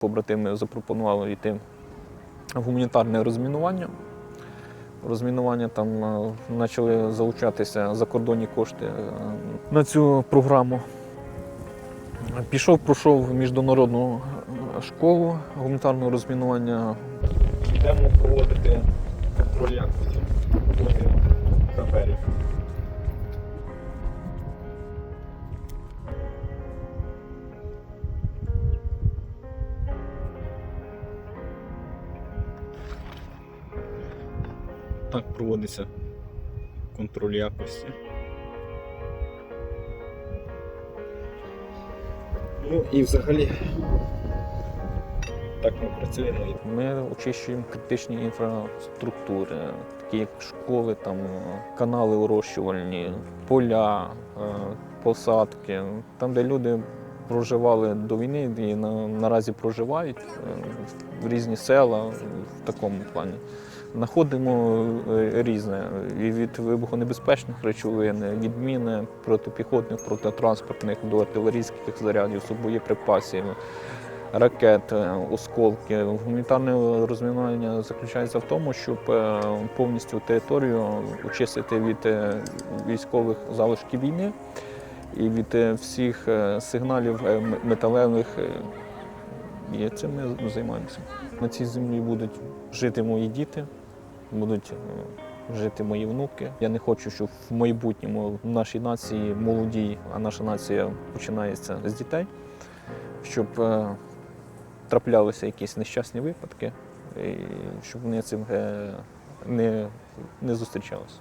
Побратими запропонували йти в гуманітарне розмінування. Розмінування там е, почали залучатися закордонні кошти е, на цю програму. Пішов, пройшов міжнародну е, школу гуманітарного розмінування. Йдемо проводити контроль якості Так проводиться контроль якості. Ну і взагалі так ми працюємо. Ми очищуємо критичні інфраструктури, такі як школи, там, канали урощувальні, поля, е, посадки, там, де люди проживали до війни і наразі проживають е, в різні села в такому плані. Знаходимо е, різне від вибухонебезпечних речовин, від міни протипіхотних, протитранспортних до артилерійських зарядів, боєприпасів, ракет, е, осколки. Гуманітарне розмінування заключається в тому, щоб е, повністю територію очистити від військових залишків війни і від всіх сигналів металевих. І цим ми займаємося. На цій землі будуть жити мої діти, будуть е, жити мої внуки. Я не хочу, щоб в майбутньому в нашій нації молодій, а наша нація починається з дітей, щоб е, траплялися якісь нещасні випадки, і щоб вони цим е, не, не зустрічалися.